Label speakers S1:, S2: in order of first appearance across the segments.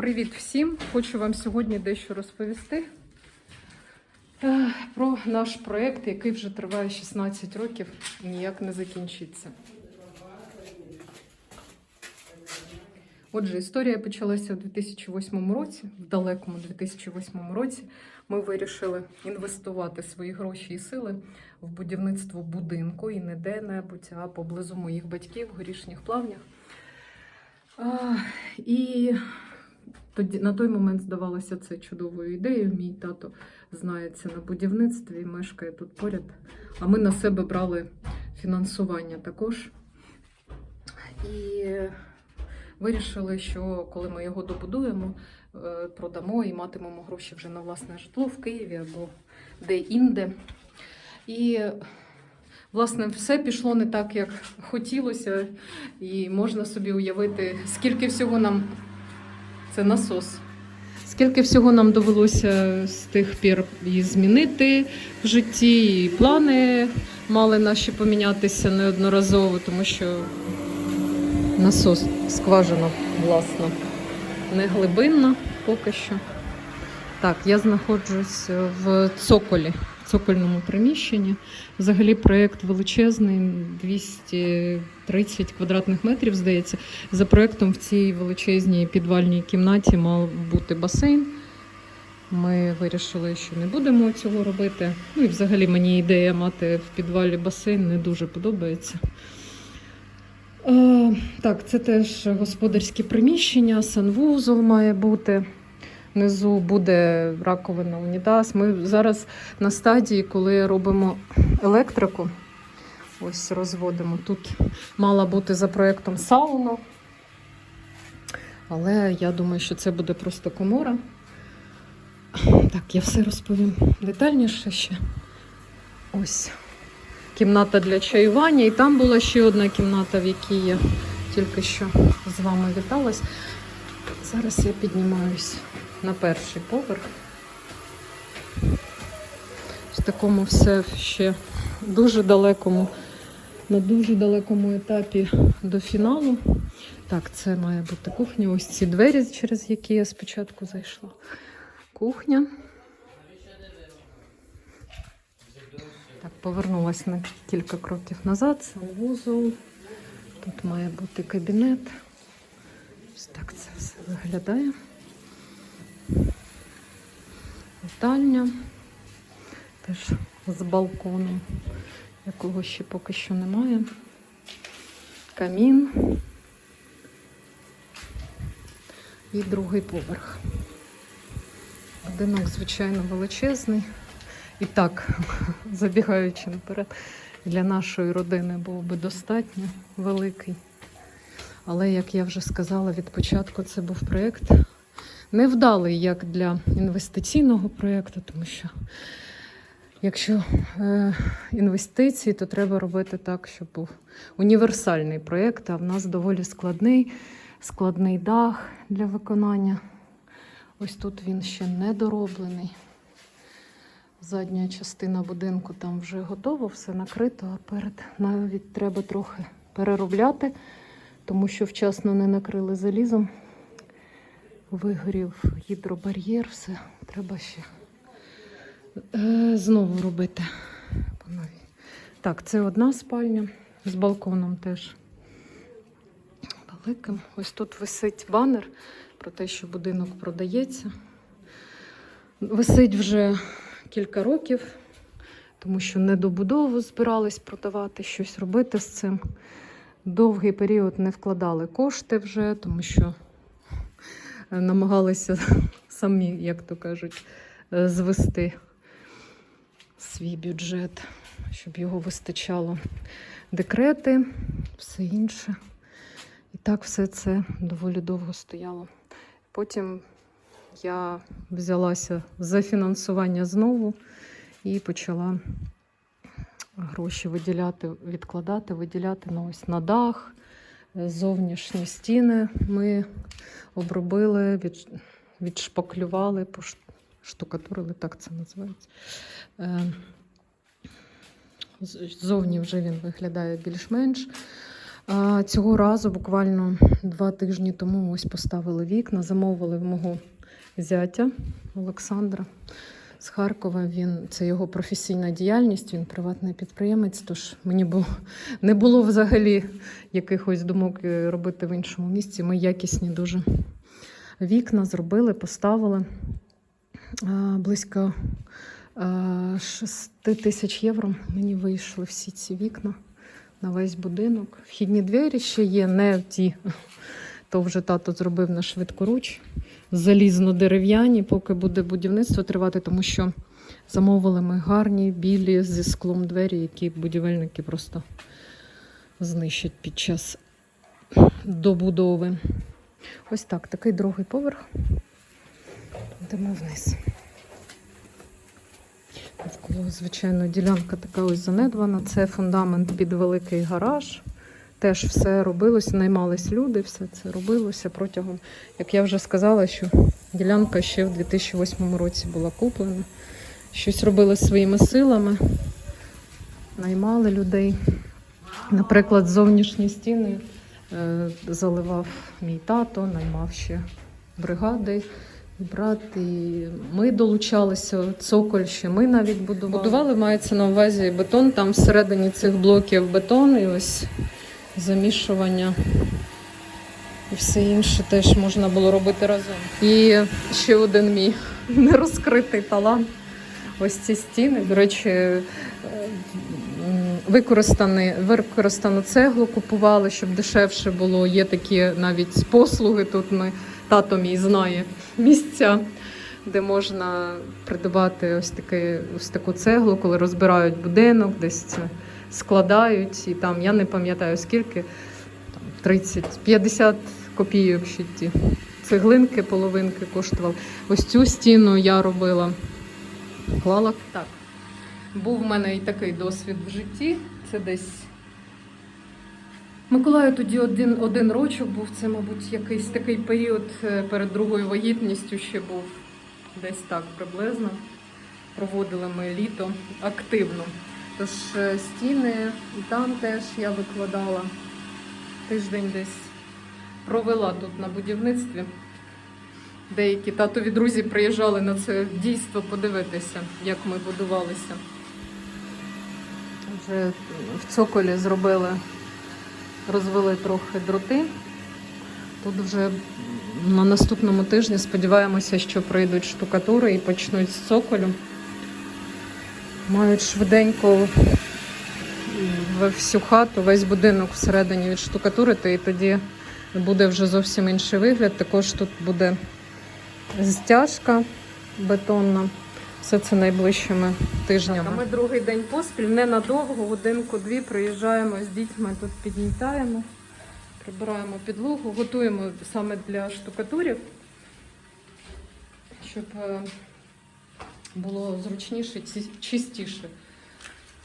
S1: Привіт всім! Хочу вам сьогодні дещо розповісти е, про наш проєкт, який вже триває 16 років і ніяк не закінчиться. Отже, історія почалася у 2008 році, в далекому 2008 році. Ми вирішили інвестувати свої гроші і сили в будівництво будинку і не де-небудь, а поблизу моїх батьків в горішніх плавнях. І тоді на той момент здавалося це чудовою ідеєю. Мій тато знається на будівництві, мешкає тут поряд. А ми на себе брали фінансування також. І вирішили, що коли ми його добудуємо, е, продамо і матимемо гроші вже на власне житло в Києві або де-інде. І Власне, все пішло не так, як хотілося, і можна собі уявити, скільки всього нам це насос. Скільки всього нам довелося з тих пір і змінити в житті, і плани мали наші помінятися неодноразово, тому що насос скважина, власна, не глибинна поки що. Так, я знаходжусь в цоколі, цокольному приміщенні. Взагалі проєкт величезний, 230 квадратних метрів, здається. За проєктом в цій величезній підвальній кімнаті мав бути басейн. Ми вирішили, що не будемо цього робити. Ну і взагалі мені ідея мати в підвалі басейн не дуже подобається. Е, так, це теж господарське приміщення, санвузол має бути. Внизу буде раковина унітаз. Ми зараз на стадії, коли робимо електрику. Ось розводимо. Тут мала бути за проєктом сауна. Але я думаю, що це буде просто комора. Так, я все розповім детальніше ще. Ось кімната для чаювання. І там була ще одна кімната, в якій я тільки що з вами віталась. Зараз я піднімаюсь на перший поверх. В такому все ще дуже далекому, на дуже далекому етапі до фіналу. Так, це має бути кухня. Ось ці двері, через які я спочатку зайшла. Кухня. Так, повернулася на кілька кроків назад. Санвузол. Тут має бути кабінет. Ось так це все виглядає. Вітальня. Теж з балконом, якого ще поки що немає. Камін. І другий поверх. Будинок, звичайно, величезний. І так, забігаючи наперед, для нашої родини був би достатньо великий. Але, як я вже сказала, від початку це був проєкт невдалий як для інвестиційного проєкту, тому що якщо е, інвестиції, то треба робити так, щоб був універсальний проєкт, а в нас доволі складний, складний дах для виконання. Ось тут він ще не дороблений. Задня частина будинку там вже готова, все накрито, а перед навіть треба трохи переробляти, тому що вчасно не накрили залізом. Вигорів гідробар'єр, все треба ще е, знову робити. Так, це одна спальня з балконом теж великим. Ось тут висить банер про те, що будинок продається. Висить вже кілька років, тому що недобудову збирались продавати, щось робити з цим. Довгий період не вкладали кошти вже, тому що намагалися самі, як то кажуть, звести свій бюджет, щоб його вистачало. Декрети, все інше. І так все це доволі довго стояло. Потім я взялася за фінансування знову і почала гроші виділяти, відкладати, виділяти на ось на дах, зовнішні стіни. Ми обробили, від, відшпаклювали, поштукатурили, так це називається. Е, Ззовні вже він виглядає більш-менш. Цього разу, буквально два тижні тому, ось поставили вікна, замовили в мого зятя Олександра з Харкова. Він це його професійна діяльність, він приватний підприємець. Тож мені було не було взагалі якихось думок е, робити в іншому місці. Ми якісні дуже вікна зробили, поставили близько а, 6 тисяч євро. Мені вийшли всі ці вікна на весь будинок. Вхідні двері ще є, не ті. То вже тато зробив на швидкоруч. Залізно-дерев'яні, поки буде будівництво тривати, тому що замовили ми гарні, білі зі склом двері, які будівельники просто знищать під час добудови. Ось так, такий другий поверх. Йдемо вниз. Навколо, звичайно, ділянка така ось занедбана. Це фундамент під великий гараж. Теж все робилося, наймались люди, все це робилося протягом, як я вже сказала, що ділянка ще в 2008 році була куплена. Щось робили своїми силами, наймали людей. Наприклад, зовнішні стіни е, заливав мій тато, наймав ще бригади. Брат, і ми долучалися, цоколь ще ми навіть будували. Будували, мається на увазі бетон, там всередині цих блоків бетон і ось замішування і все інше теж можна було робити разом. І ще один мій нерозкритий талант. Ось ці стіни. До речі, е, використані, використану цеглу купували, щоб дешевше було. Є такі навіть послуги. Тут ми тато мій знає місця, де можна придбати ось, таки, ось таку цеглу, коли розбирають будинок, десь це складають, і там я не пам'ятаю скільки, там 30-50 копійок ще ті цеглинки, половинки коштували. Ось цю стіну я робила. Клала так. Був в мене і такий досвід в житті. Це десь. Миколаю тоді один, один рочок був, це, мабуть, якийсь такий період е, перед другою вагітністю ще був десь так приблизно. Проводили ми літо активно. Тож е, стіни і там теж я викладала тиждень десь провела тут на будівництві. Деякі татові друзі приїжджали на це дійство подивитися, як ми будувалися. Вже в цоколі зробили, розвели трохи дроти. Тут вже на наступному тижні сподіваємося, що прийдуть штукатури і почнуть з цоколю. Мають швиденько всю хату, весь будинок всередині відштукатурити, і тоді буде вже зовсім інший вигляд. Також тут буде стяжка бетонна. Все це найближчими тижнями. А ми другий день поспіль, ненадовго, годинку-дві приїжджаємо з дітьми, тут підмітаємо, прибираємо підлогу, готуємо саме для штукатурів, щоб е, було зручніше, чистіше.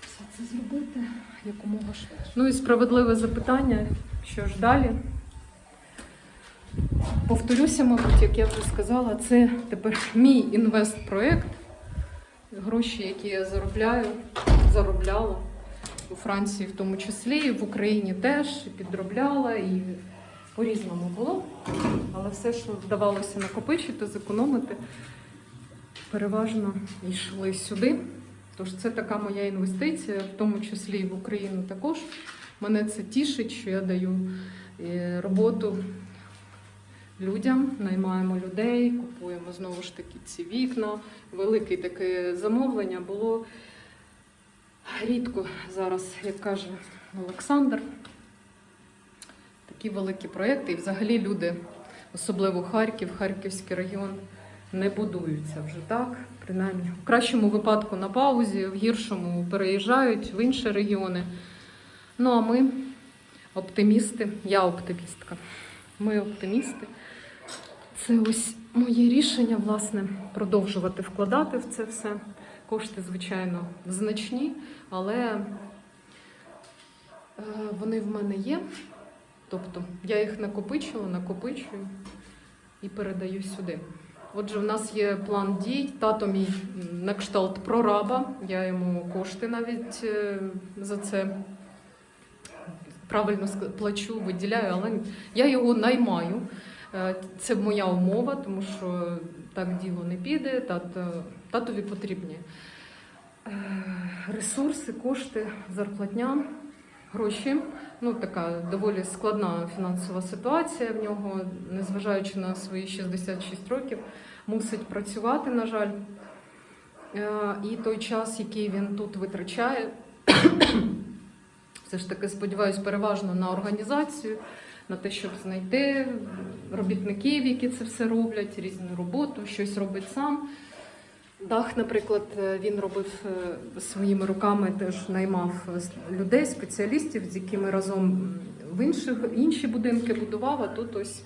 S1: Все це зробити якомога швидше. Ну і справедливе запитання, що ж далі. Повторюся, мабуть, як я вже сказала, це тепер мій інвестпроект. Гроші, які я заробляю, заробляла у Франції в тому числі, і в Україні теж і підробляла, і по-різному було. Але все, що вдавалося накопичити, зекономити, переважно йшли сюди. Тож це така моя інвестиція, в тому числі і в Україну також. Мене це тішить, що я даю е, роботу людям, наймаємо людей, купуємо знову ж таки ці вікна. Велике таке замовлення було рідко зараз, як каже Олександр. Такі великі проекти. І взагалі люди, особливо Харків, Харківський район, не будуються вже так. Принаймні, в кращому випадку на паузі, в гіршому переїжджають в інші регіони. Ну а ми оптимісти, я оптимістка. Ми оптимісти. Це ось моє рішення, власне, продовжувати вкладати в це все. Кошти, звичайно, значні, але е, вони в мене є. Тобто я їх накопичила, накопичую і передаю сюди. Отже, в нас є план дій. Тато мій на кшталт прораба. Я йому кошти навіть е, за це правильно плачу, виділяю, але я його наймаю. Е, Це моя умова, тому що так діло не піде. Тато, татові потрібні е, ресурси, кошти, зарплатня, гроші. Ну, така доволі складна фінансова ситуація в нього, незважаючи на свої 66 років, мусить працювати, на жаль. Е, І той час, який він тут витрачає, все ж таки сподіваюся, переважно на організацію, на те, щоб знайти робітників, які це все роблять, різну роботу, щось робить сам. Дах, наприклад, е, він робив е, своїми руками, теж наймав е, людей, спеціалістів, з якими разом в інших, інші будинки будував, а тут ось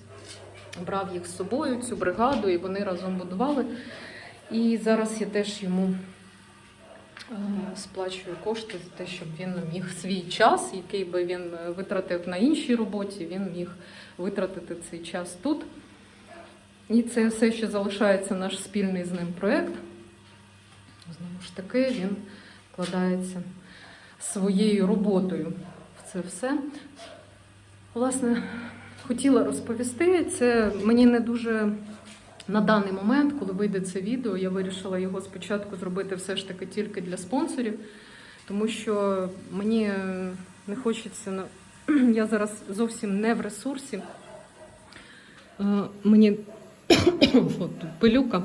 S1: брав їх з собою, цю бригаду, і вони разом будували. І зараз я теж йому сплачую кошти за те, щоб він міг свій час, який би він витратив на іншій роботі, він міг витратити цей час тут. І це все ще залишається наш спільний з ним проєкт. Знову ж таки, він вкладається своєю роботою в це все. Власне, хотіла розповісти. Це мені не дуже на даний момент, коли вийде це відео, я вирішила його спочатку зробити все ж таки тільки для спонсорів, тому що мені не хочеться. Я зараз зовсім не в ресурсі. Е, Мені От пилюка.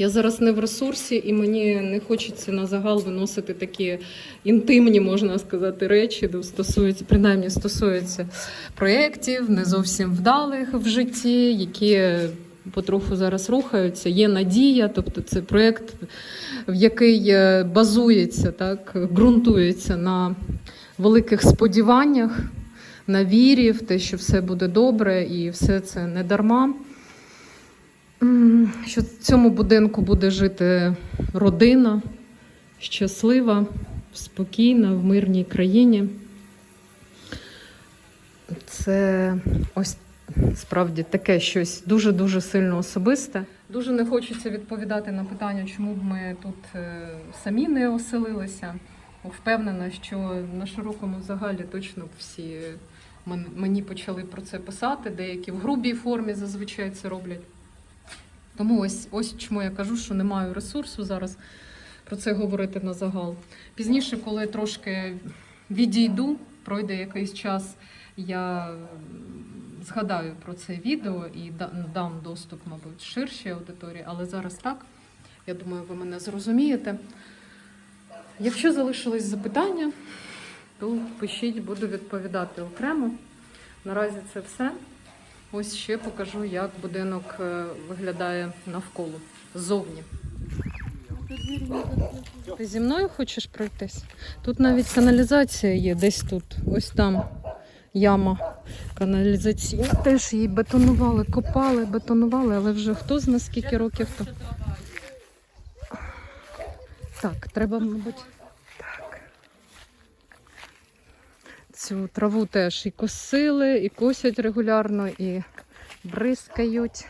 S1: Я зараз не в ресурсі, і мені не хочеться на загал виносити такі інтимні, можна сказати, речі, стосуються, принаймні стосуються проєктів, не зовсім вдалих в житті, які потроху зараз рухаються. Є надія, тобто це проєкт, в який е, базується, так, ґрунтується на великих сподіваннях, на вірі, в те, що все буде добре, і все це не дарма. Що в цьому будинку буде жити родина щаслива, спокійна, в мирній країні. Це ось справді таке щось дуже-дуже сильно особисте. Дуже не хочеться відповідати на питання, чому б ми тут е, самі не оселилися. Впевнена, що на широкому загалі точно всі мен- мені почали про це писати, деякі в грубій формі зазвичай це роблять. Тому ось, ось чому я кажу, що не маю ресурсу зараз про це говорити на загал. Пізніше, коли трошки відійду, пройде якийсь час, я згадаю про це відео і дам доступ, мабуть, ширшій аудиторії, але зараз так. Я думаю, ви мене зрозумієте. Якщо залишились запитання, то пишіть, буду відповідати окремо. Наразі це все. Ось ще покажу, як будинок е, виглядає навколо ззовні. Ти зі мною хочеш пройтись? Тут навіть каналізація є, десь тут, ось там яма каналізаційна. Теж її бетонували, копали, бетонували, але вже хто зна скільки років то. Так, треба, мабуть. Так. Цю траву теж і косили, і косять регулярно, і бризкають,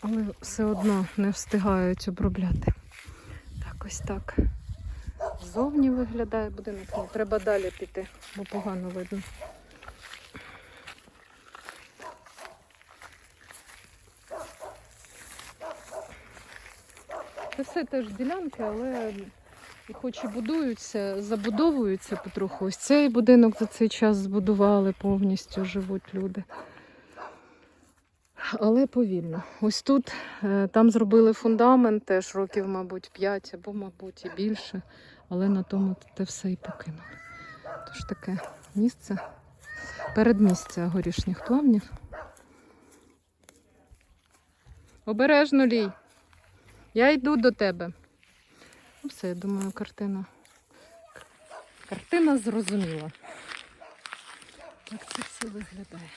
S1: але все одно не встигають обробляти. Так, ось так. Зовні виглядає будинок. Ні, треба далі піти, бо погано видно. Це все теж ділянки, але і хоч і будуються, забудовуються потроху. Ось цей будинок за цей час збудували, повністю живуть люди. Але повільно. Ось тут е, там зробили фундамент, теж років, мабуть, 5 або, мабуть, і більше. Але на тому те все і покинули. Тож таке місце, передмістя горішніх плавнів. Обережно лій. Я йду до тебе. Ну, все, я думаю, картина. Картина зрозуміла. Як це все виглядає.